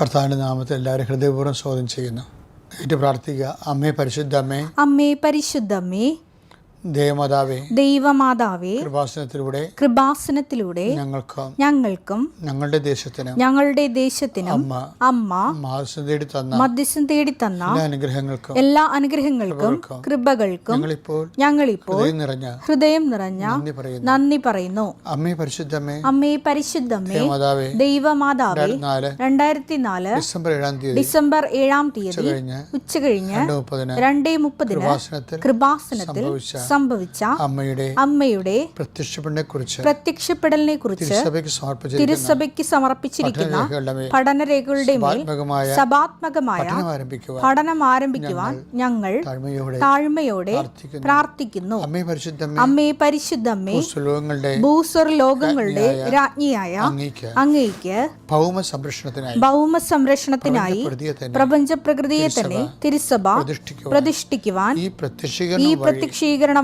കർത്താവിന്റെ നാമത്തിൽ എല്ലാവരും ഹൃദയപൂർവം ചോദ്യം ചെയ്യുന്നു. ഏറ്റു പ്രാർത്ഥിക്കുക. അമ്മേ പരിശുദ്ധ അമ്മേ. പരിശുദ്ധമ്മേ ദേവമാതാവേ ദൈവമാതാവേ കൃപാസനത്തിലൂടെ കൃപാസനത്തിലൂടെ ഞങ്ങൾക്കും ഞങ്ങൾക്കും ഞങ്ങളുടെ ദേശത്തിനും ഞങ്ങളുടെ ദേശത്തിനും അമ്മ അമ്മ മാസം തേടി തന്ന മധ്യസ്ഥം തേടി തന്ന അനുഗ്രഹങ്ങൾക്കും എല്ലാ അനുഗ്രഹങ്ങൾക്കും കൃപകൾക്കും ഞങ്ങളിപ്പോൾ ഞങ്ങളിപ്പോൾ നിറഞ്ഞ ഹൃദയം നിറഞ്ഞ നന്ദി പറയുന്നു. അമ്മേ പരിശുദ്ധ അമ്മേ പരിശുദ്ധമ്മേ ദേവമാതാവേ രണ്ടായിരത്തി നാല് ഡിസംബർ ഏഴാം തീയതി ഡിസംബർ ഏഴാം തീയതി ഉച്ച കഴിഞ്ഞ് രണ്ട് മുപ്പതിന് കൃപാസനത്തിൽ സംഭവിച്ച സംഭവിച്ച അമ്മയുടെ അമ്മയുടെ പ്രത്യക്ഷപ്പെടലിനെ കുറിച്ച് പ്രത്യക്ഷപ്പെടലിനെ കുറിച്ച് തിരുസഭയ്ക്ക് സമർപ്പിച്ചിരിക്കുന്ന പഠനരേഖകളുടെ മേൽ സഭാത്മകമായ പഠനം ആരംഭിക്കുവാൻ ഞങ്ങൾ താഴ്മയോടെ പ്രാർത്ഥിക്കുന്നു. അമ്മയെ അമ്മേ പരിശുദ്ധമ്മേ ഭൂസ്വർ ലോകങ്ങളുടെ രാജ്ഞിയായ അങ്ങേക്ക് ഭൗമ സംരക്ഷണത്തിനായി ഭൗമ സംരക്ഷണത്തിനായി പ്രപഞ്ച പ്രകൃതിയെ തന്നെ തിരുസഭ പ്രതിഷ്ഠിക്കുവാൻ ഈ പ്രത്യക്ഷീകരണം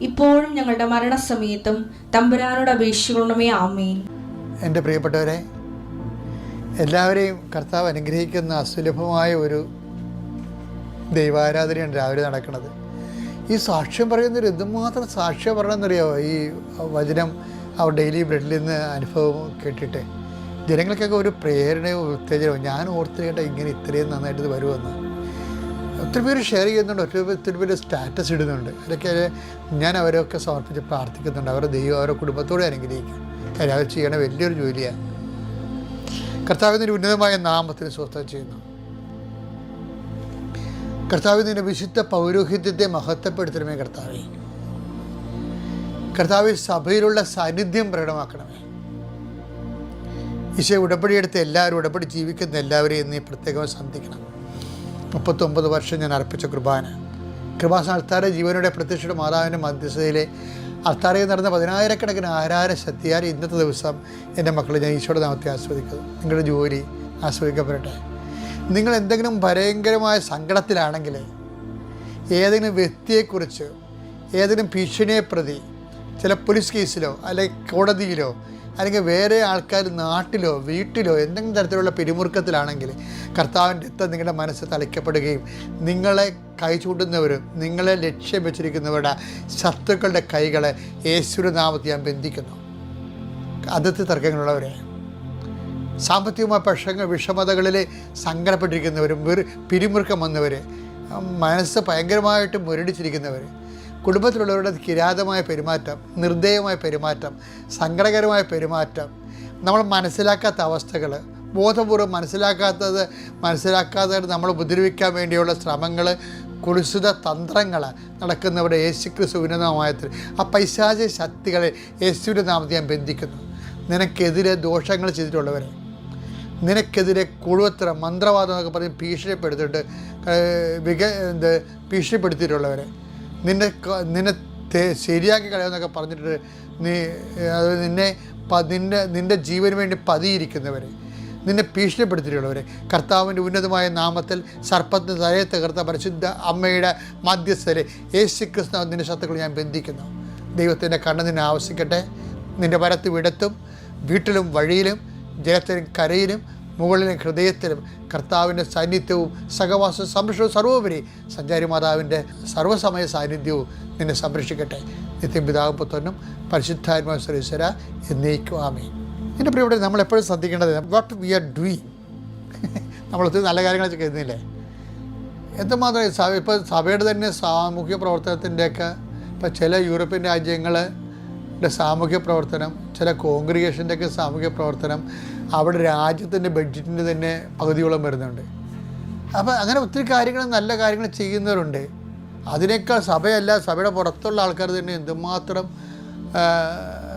ഇപ്പോഴും ഞങ്ങളുടെ മരണസമയത്തും തമ്പുരാനോട് അപേക്ഷിക്കണമേ ആമേൻ. എന്റെ പ്രിയപ്പെട്ടവരെ എല്ലാവരെയും കർത്താവ് അനുഗ്രഹിക്കുന്ന അസുലഭമായ ഒരു ദൈവാരാധനയാണ് രാവിലെ നടക്കുന്നത്. ഈ സാക്ഷ്യം പറയുന്നൊരു എന്തുമാത്രം സാക്ഷ്യം പറയണമെന്നറിയാമോ ഈ വചനം അവർ ഡെയിലി ബ്രെഡിൽ നിന്ന് അനുഭവം കേട്ടിട്ട്. ജനങ്ങൾക്കൊക്കെ ഒരു പ്രേരണയോ ഉത്തേജനവും ഞാൻ ഓർത്തിരിക്കട്ടെ കേട്ട ഇങ്ങനെ ഇത്രയും നന്നായിട്ട് ഇത് വരുമെന്ന്. ഒത്തിരി പേര് ഷെയർ ചെയ്യുന്നുണ്ട്. ഒത്തിരി ഒത്തിരി പേര് സ്റ്റാറ്റസ് ഇടുന്നുണ്ട്. അതൊക്കെ ഞാൻ അവരൊക്കെ സമർപ്പിച്ച് പ്രാർത്ഥിക്കുന്നുണ്ട്. അവരുടെ ദൈവം അവരുടെ കുടുംബത്തോടെ അനുഗ്രഹിക്കും. കാര്യം അവർ ചെയ്യണ വലിയൊരു ജോലിയാണ്. കർത്താവിന്റെ ഉന്നതമായ നാമത്തിന് സ്വസ്ഥം ചെയ്യുന്നു. കർത്താവിന്റെ വിശുദ്ധ പൗരോഹിത്യത്തെ മഹത്വപ്പെടുത്തണമേ കർത്താവേ. കർത്താവ് സഭയിലുള്ള സാന്നിധ്യം പ്രകടമാക്കണമേ. ഈശോ ഉടമ്പടിയെടുത്ത് എല്ലാവരും ഉടപടി ജീവിക്കുന്ന എല്ലാവരെയും നീ പ്രത്യേകം സന്ധിക്കണം മുപ്പത്തൊമ്പത് വർഷം ഞാൻ അർപ്പിച്ച കുർബാന. കൃപാസന അൾത്താര ജീവനുടെ പ്രത്യക്ഷയുടെ മാതാവിന്റെ മധ്യസ്ഥതയിലെ അൾത്താരയിൽ നടന്ന പതിനായിരക്കണക്കിന് ആരാര ശക്തിയാൽ ഇന്നത്തെ ദിവസം എന്റെ മക്കളെ ഞാൻ ഈശോയുടെ നാമത്തെ ആസ്വദിക്കുന്നു. നിങ്ങളുടെ ജോലി ആസ്വദിക്കപ്പെടട്ടെ. നിങ്ങൾ എന്തെങ്കിലും ഭയങ്കരമായ സങ്കടത്തിലാണെങ്കിൽ ഏതെങ്കിലും വ്യക്തിയെക്കുറിച്ച് ഏതെങ്കിലും ഭീഷണിയെ പ്രതി ചില പോലീസ് കേസിലോ അല്ലെങ്കിൽ കോടതിയിലോ അല്ലെങ്കിൽ വേറെ ആൾക്കാർ നാട്ടിലോ വീട്ടിലോ എന്തെങ്കിലും തരത്തിലുള്ള പിരിമുറുക്കത്തിലാണെങ്കിൽ കർത്താവിന്റെ രക്തം നിങ്ങളുടെ മനസ്സ് തളിക്കപ്പെടുകയും നിങ്ങളെ കൈ ചൂണ്ടുന്നവരും നിങ്ങളെ ലക്ഷ്യം വെച്ചിരിക്കുന്നവരുടെ ശത്രുക്കളുടെ കൈകളെ യേശുവിന്റെ നാമത്തിൽ ഞാൻ ബന്ധിക്കുന്നു. അതിർത്തി തർക്കങ്ങളുള്ളവരെ സാമ്പത്തികമായ പ്രശ്നങ്ങൾ വിഷമതകളിൽ സങ്കടപ്പെട്ടിരിക്കുന്നവരും പിരിമുറുക്കം വന്നവർ മനസ്സ് ഭയങ്കരമായിട്ട് മുരടിച്ചിരിക്കുന്നവർ കുടുംബത്തിലുള്ളവരുടെ കിരാതമായ പെരുമാറ്റം നിർദ്ദയമായ പെരുമാറ്റം സങ്കടകരമായ പെരുമാറ്റം നമ്മൾ മനസ്സിലാക്കാത്ത അവസ്ഥകൾ ബോധപൂർവം മനസ്സിലാക്കാത്തത് മനസ്സിലാക്കാതെ നമ്മൾ ഉപദ്രവിക്കാൻ വേണ്ടിയുള്ള ശ്രമങ്ങൾ കുളിശുത തന്ത്രങ്ങൾ നടക്കുന്നവരുടെ യേശുക്രിസ്തു ഉന്നതമായത്തിൽ ആ പൈശാച ശക്തികളെ യേശുവിന്റെ നാമത്തിൽ ഞാൻ ബന്ധിക്കുന്നു. നിനക്കെതിരെ ദോഷങ്ങൾ ചെയ്തിട്ടുള്ളവരെ നിനക്കെതിരെ കുഴുവത്ര മന്ത്രവാദം എന്നൊക്കെ പറഞ്ഞ് ഭീഷണിപ്പെടുത്തിയിട്ട് വിക എന്ത് ഭീഷണിപ്പെടുത്തിയിട്ടുള്ളവരെ നിന്നെ നിന്നെ ശരിയാക്കി കളയുമെന്നൊക്കെ പറഞ്ഞിട്ട് നീ അത് നിന്നെ നിന്റെ നിന്റെ ജീവന് വേണ്ടി പതിയിരിക്കുന്നവരെ. നിന്നെ ഭീഷണിപ്പെടുത്തിയിട്ടുള്ളവരെ. കർത്താവിന്റെ ഉന്നതമായ നാമത്തിൽ സർപ്പത്തിന് തലയെ തകർത്ത പരിശുദ്ധ അമ്മയുടെ മധ്യസ്ഥരെ. യേശു കൃഷ്ണ നിന്റെ ശത്രുക്കൾ ഞാൻ ബന്ധിക്കുന്നു. ദൈവത്തിന്റെ കണ്ണ് നിന്നെ ആവശ്യിക്കട്ടെ. നിന്റെ വരത്ത് വിടത്തും വീട്ടിലും വഴിയിലും ജലത്തിലും കരയിലും മുകളിലും ഹൃദയത്തിലും കർത്താവിന്റെ സാന്നിധ്യവും സഹവാസ സംരക്ഷണവും സർവോപരി സഞ്ചാരി മാതാവിന്റെ സർവസമയ സാന്നിധ്യവും നിന്നെ സംരക്ഷിക്കട്ടെ. നിത്യം പിതാവും പുത്രനും പരിശുദ്ധാത്മാ സുരേശ്വര എന്നേക്കും ആമേ എന്റെ പ്രിയപ്പെട്ട നമ്മളെപ്പോഴും ശ്രദ്ധിക്കേണ്ടത് വാട്ട് വി ആർ ഡൂയിങ് നമ്മളൊത്തിരി നല്ല കാര്യങ്ങളൊക്കെ ചെയ്യുന്നില്ലേ? എന്തുമാത്രം സഭ ഇപ്പോൾ സഭയുടെ തന്നെ സാമൂഹ്യ പ്രവർത്തനത്തിന്റെയൊക്കെ ഇപ്പോൾ ചില യൂറോപ്യൻ രാജ്യങ്ങളുടെ സാമൂഹ്യ പ്രവർത്തനം ചില കോൺഗ്രിഗേഷന്റെയൊക്കെ സാമൂഹ്യ പ്രവർത്തനം അവിടെ രാജ്യത്തിന്റെ ബഡ്ജറ്റിന്റെ തന്നെ പകുതിയോളം വരുന്നുണ്ട്. അപ്പോൾ അങ്ങനെ ഒത്തിരി കാര്യങ്ങൾ നല്ല കാര്യങ്ങൾ ചെയ്യുന്നവരുണ്ട്. അതിനേക്കാൾ സഭയല്ല സഭയുടെ പുറത്തുള്ള ആൾക്കാർ തന്നെ എന്തുമാത്രം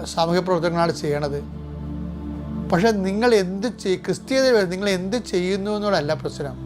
സാമൂഹ്യ പ്രവർത്തനങ്ങളാണ് ചെയ്യണത്. പക്ഷേ നിങ്ങൾ എന്ത് ചെയ് ക്രിസ്തീയത നിങ്ങൾ എന്ത് ചെയ്യുന്നു എന്നുള്ളതല്ല പ്രശ്നം.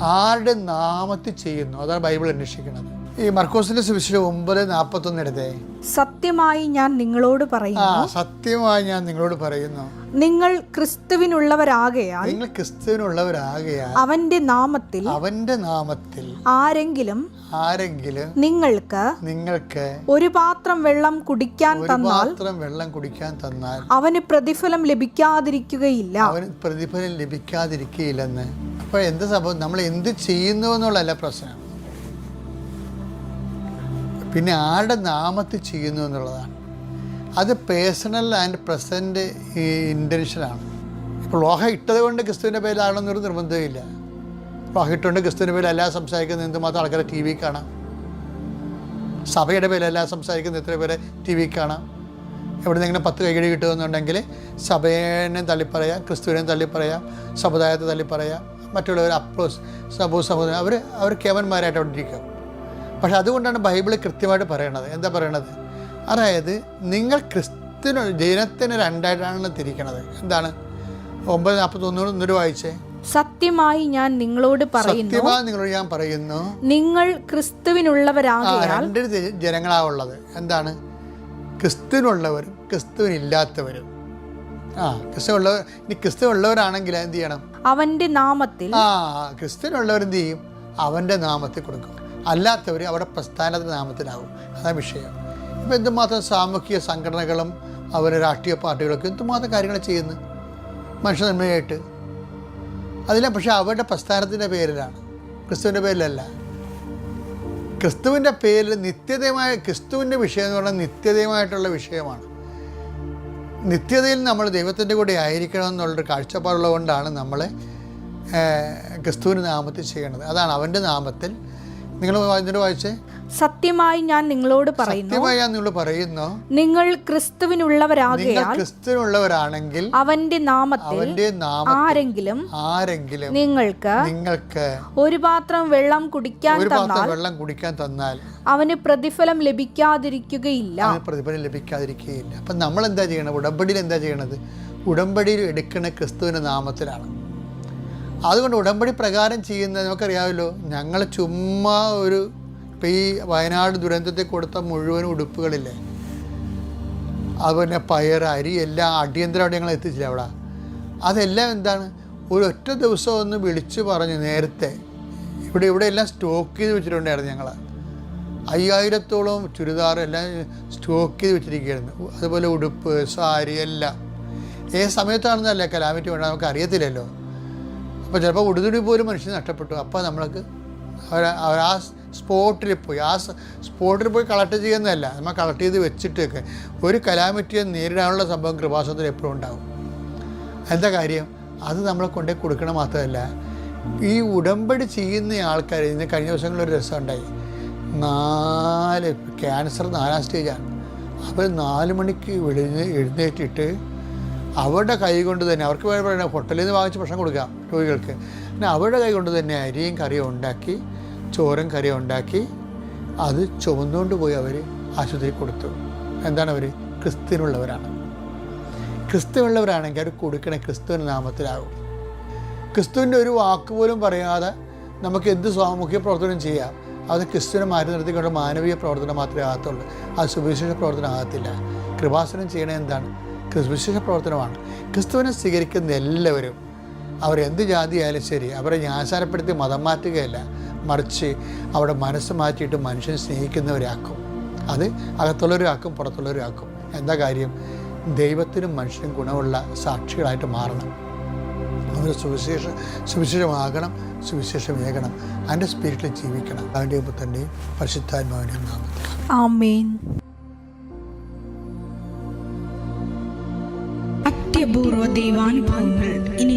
ആരുടെ നാമത്തിൽ ചെയ്യുന്നു? അതാണ് ബൈബിൾ അന്വേഷിക്കുന്നത്. ഈ മർക്കോസിന്റെ സുവിശേഷം ഒമ്പത് നാൽപ്പത്തൊന്നിടത്തെ സത്യമായി ഞാൻ നിങ്ങളോട് ആ പറയുന്നു സത്യമായി ഞാൻ നിങ്ങളോട് പറയുന്നു. നിങ്ങൾ ക്രിസ്തുവിനുള്ളവരാകയാൽ നിങ്ങൾ ക്രിസ്തുവിനുള്ളവരാകയാൽ അവന്റെ നാമത്തിൽ അവന്റെ നാമത്തിൽ ആരെങ്കിലും ആരെങ്കിലും ആരെങ്കിലും നിങ്ങൾക്ക് നിങ്ങൾക്ക് ഒരു പാത്രം വെള്ളം കുടിക്കാൻ തന്നാൽ പാത്രം വെള്ളം കുടിക്കാൻ തന്നാൽ അവന് പ്രതിഫലം ലഭിക്കാതിരിക്കുകയില്ല. അവന് പ്രതിഫലം ലഭിക്കാതിരിക്കുകയില്ലെന്ന്. അപ്പോൾ എന്ത് സംഭവം? നമ്മൾ എന്ത് ചെയ്യുന്നു എന്നുള്ളതല്ല പ്രശ്നം. പിന്നെ ആരുടെ നാമത്തിൽ ചെയ്യുന്നു എന്നുള്ളതാണ്. അത് പേഴ്സണൽ ആൻഡ് പ്രസന്റ് ഇന്റൻഷനാണ് ഇപ്പോൾ ലോഹ ഇട്ടത് കൊണ്ട് ക്രിസ്തുവിന്റെ പേരിലാണെന്നൊരു നിർബന്ധമില്ല ലോഹ ഇട്ടുകൊണ്ട് ക്രിസ്തുവിന്റെ പേരിൽ എല്ലാം സംസാരിക്കുന്ന എന്തുമാത്രം ആൾക്കാരെ ടി വി കാണാം? സഭയുടെ പേരിലെല്ലാം സംസാരിക്കുന്ന എത്ര പേരെ ടി വി കാണാം? എവിടെ നിന്നെങ്കിലും പത്ത് കൈകടി കിട്ടുമെന്നുണ്ടെങ്കിൽ സഭേനെ തള്ളിപ്പറയാം ക്രിസ്തുവിനെയും തള്ളിപ്പറയാം സമുദായത്തെ തള്ളിപ്പറയാം മറ്റുള്ളവർ അപ്രോസ് സബു സഹോദരൻ അവർ അവർ കേവന്മാരായിട്ട് അവിടെ ഇരിക്കും. പക്ഷെ അതുകൊണ്ടാണ് ബൈബിൾ കൃത്യമായിട്ട് പറയണത്. എന്താ പറയണത്? അതായത് നിങ്ങൾ ക്രിസ്ത്യന് ജനത്തിന് രണ്ടായിട്ടാണ് തിരിക്കണത്. എന്താണ്? ഒമ്പത് നാൽപ്പത്തൊന്നൂറ് ഒന്നൊരു വായിച്ചേ. സത്യമായി ഞാൻ നിങ്ങളോട് പറയുന്നു. സത്യമായി നിങ്ങളോട് ഞാൻ പറയുന്നു. നിങ്ങൾ ക്രിസ്തുവിനുള്ളവരാകയാൽ രണ്ട് ജനങ്ങളാവുള്ളത് എന്താണ്? ക്രിസ്തുവിനുള്ളവരും ക്രിസ്തുവിനില്ലാത്തവരും. ആ ക്രിസ്തു ഉള്ളവർ ഇനി ക്രിസ്തുവുള്ളവരാണെങ്കിൽ എന്ത് ചെയ്യണം? അവന്റെ നാമത്തിൽ ആ ക്രിസ്തുവിനുള്ളവർ എന്ത് ചെയ്യും? അവന്റെ നാമത്തിൽ കൊടുക്കും. അല്ലാത്തവർ അവിടെ പ്രസ്ഥാനത്തിന്റെ നാമത്തിനാകും അതാണ് വിഷയം. ഇപ്പം എന്തുമാത്രം സാമൂഹിക സംഘടനകളും അവർ രാഷ്ട്രീയ പാർട്ടികളൊക്കെ എന്തുമാത്രം കാര്യങ്ങൾ ചെയ്യുന്നു? മനുഷ്യനന്മയായിട്ട് അതിലെ പക്ഷേ അവരുടെ പ്രസ്ഥാനത്തിന്റെ പേരിലാണ്. ക്രിസ്തുവിന്റെ പേരിലല്ല. ക്രിസ്തുവിന്റെ പേരിൽ നിത്യതയുമായ ക്രിസ്തുവിന്റെ വിഷയം എന്ന് പറഞ്ഞാൽ നിത്യതയുമായിട്ടുള്ള വിഷയമാണ്. നിത്യതയിൽ നമ്മൾ ദൈവത്തിന്റെ കൂടെ ആയിരിക്കണം എന്നുള്ളൊരു കാഴ്ചപ്പാടുള്ളതുകൊണ്ടാണ് നമ്മളെ ക്രിസ്തുവിന്റെ നാമത്തിൽ ചെയ്യണത്. അതാണ് അവന്റെ നാമത്തിൽ നിങ്ങൾ ഇതിന്റെ വായിച്ചേ? സത്യമായി ഞാൻ നിങ്ങളോട് പറയുന്നു. സത്യമായി ഞാൻ നിങ്ങൾ പറയുന്നു. നിങ്ങൾ ക്രിസ്തുവിനുള്ളവരാകയാൽ ക്രിസ്തുവിനുള്ളവരാണെങ്കിൽ അവന്റെ നാമത്തിൽ അവന്റെ നാമത്തിൽ ആരെങ്കിലും ആരെങ്കിലും നിങ്ങൾക്ക് നിങ്ങൾക്ക് ഒരു പാത്രം വെള്ളം കുടിക്കാൻ തന്നാൽ വെള്ളം കുടിക്കാൻ തന്നാൽ അവന് പ്രതിഫലം ലഭിക്കാതിരിക്കുകയില്ല. പ്രതിഫലം ലഭിക്കാതിരിക്കുകയില്ല. അപ്പം നമ്മൾ എന്താ ചെയ്യണം ഉടമ്പടിയിൽ എന്താ ചെയ്യണത്? ഉടമ്പടിയിൽ എടുക്കുന്ന ക്രിസ്തുവിന്റെ നാമത്തിലാണ്. അതുകൊണ്ട് ഉടമ്പടി പ്രകാരം ചെയ്യുന്നത് നമുക്കറിയാമല്ലോ. ഞങ്ങൾ ചുമ്മാ ഒരു ഇപ്പം ഈ വയനാട് ദുരന്തത്തെ കൊടുത്ത മുഴുവൻ ഉടുപ്പുകളില്ലേ? അതുപോലെ പയർ അരി എല്ലാം അടിയന്തരമായിട്ട് ഞങ്ങൾ എത്തിച്ചില്ല അവിടെ. അതെല്ലാം എന്താണ്? ഒരു ഒറ്റ ദിവസം ഒന്ന് വിളിച്ചു പറഞ്ഞു നേരത്തെ. ഇവിടെ ഇവിടെ എല്ലാം സ്റ്റോക്ക് ചെയ്ത് വെച്ചിട്ടുണ്ടായിരുന്നു ഞങ്ങൾ. അയ്യായിരത്തോളം ചുരിദാർ എല്ലാം സ്റ്റോക്ക് ചെയ്ത് വെച്ചിരിക്കുകയായിരുന്നു. അതുപോലെ ഉടുപ്പ് സാരി എല്ലാം. ഏത് സമയത്താണെന്നല്ല കലാമിറ്റി വേണ്ട നമുക്ക് അറിയത്തില്ലല്ലോ അപ്പോൾ ചിലപ്പോൾ ഉടുതുണി പോലും മനുഷ്യന് നഷ്ടപ്പെട്ടു. അപ്പോൾ നമ്മൾക്ക് അവർ ആ സ്പോട്ടിൽ പോയി ആ സ്പോട്ടിൽ പോയി കളക്ട് ചെയ്യുന്നതല്ല. നമ്മൾ കളക്ട് ചെയ്ത് വെച്ചിട്ടൊക്കെ ഒരു കലാമിറ്റിയെ നേരിടാനുള്ള സംഭവം കൃപാസനത്തിൽ എപ്പോഴും ഉണ്ടാവും. എന്താ കാര്യം? അത് നമ്മളെ കൊണ്ടേ കൊടുക്കണം മാത്രമല്ല ഈ ഉടമ്പടി ചെയ്യുന്ന ആൾക്കാർ ഇന്ന് കഴിഞ്ഞ ദിവസങ്ങളിൽ ഒരു രസം ഉണ്ടായി. നാല് ക്യാൻസർ നാലാം സ്റ്റേജാണ്. അവർ നാല് മണിക്ക് വെളിഞ്ഞ് എഴുന്നേറ്റിട്ട് അവരുടെ കൈ കൊണ്ട് തന്നെ അവർക്ക് പറയണ ഹോട്ടലിൽ നിന്ന് വാങ്ങിച്ച് ഭക്ഷണം കൊടുക്കാം. രോഗികൾക്ക് പിന്നെ അവരുടെ കൈ കൊണ്ട് തന്നെ അരിയും കറിയും ഉണ്ടാക്കി ചോറും കറിയും ഉണ്ടാക്കി അത് ചുമന്നുകൊണ്ട് പോയി അവർ ആശുപത്രിയിൽ കൊടുത്തു. എന്താണ് അവർ ക്രിസ്ത്യനുള്ളവരാണ്. ക്രിസ്തുവുള്ളവരാണെങ്കിൽ അവർ കൊടുക്കണ ക്രിസ്തുവിന്റെ നാമത്തിലാകും. ക്രിസ്തുവിന്റെ ഒരു വാക്ക് പോലും പറയാതെ നമുക്ക് എന്ത് സാമൂഹ്യ പ്രവർത്തനം ചെയ്യാം? അത് ക്രിസ്തുവിനെ മാറ്റി നിർത്തിക്കൊണ്ട് മാനവീയ പ്രവർത്തനം മാത്രമേ ആകത്തുള്ളൂ. അത് സുവിശേഷ പ്രവർത്തനം ആകത്തില്ല. കൃപാസനം ചെയ്യണത് എന്താണ്? സുവിശേഷ പ്രവർത്തനമാണ്. ക്രിസ്തുവിനെ സ്വീകരിക്കുന്ന എല്ലാവരും അവർ എന്ത് ജാതിയായാലും ശരി അവരെ ഞാസാരപ്പെടുത്തി മതം മാറ്റുകയല്ല. മറിച്ച് അവിടെ മനസ്സ് മാറ്റിയിട്ട് മനുഷ്യൻ സ്നേഹിക്കുന്നവരാക്കും. അത് അകത്തുള്ളവരാക്കും പുറത്തുള്ളവരാക്കും. എന്താ കാര്യം? ദൈവത്തിനും മനുഷ്യനും ഗുണമുള്ള സാക്ഷികളായിട്ട് മാറണം. അവർ സുവിശേഷ സുവിശേഷമാകണം സുവിശേഷമേകണം. അതിന്റെ സ്പിരിറ്റിൽ ജീവിക്കണം. അതിന്റെ പുത്തന്റെയും പരിശുദ്ധാത്മാവിന്റെയും നാമത്തിൽ. ആമേൻ. അത്യപൂർവ ദൈവാനുഭവങ്ങൾ. ഇനി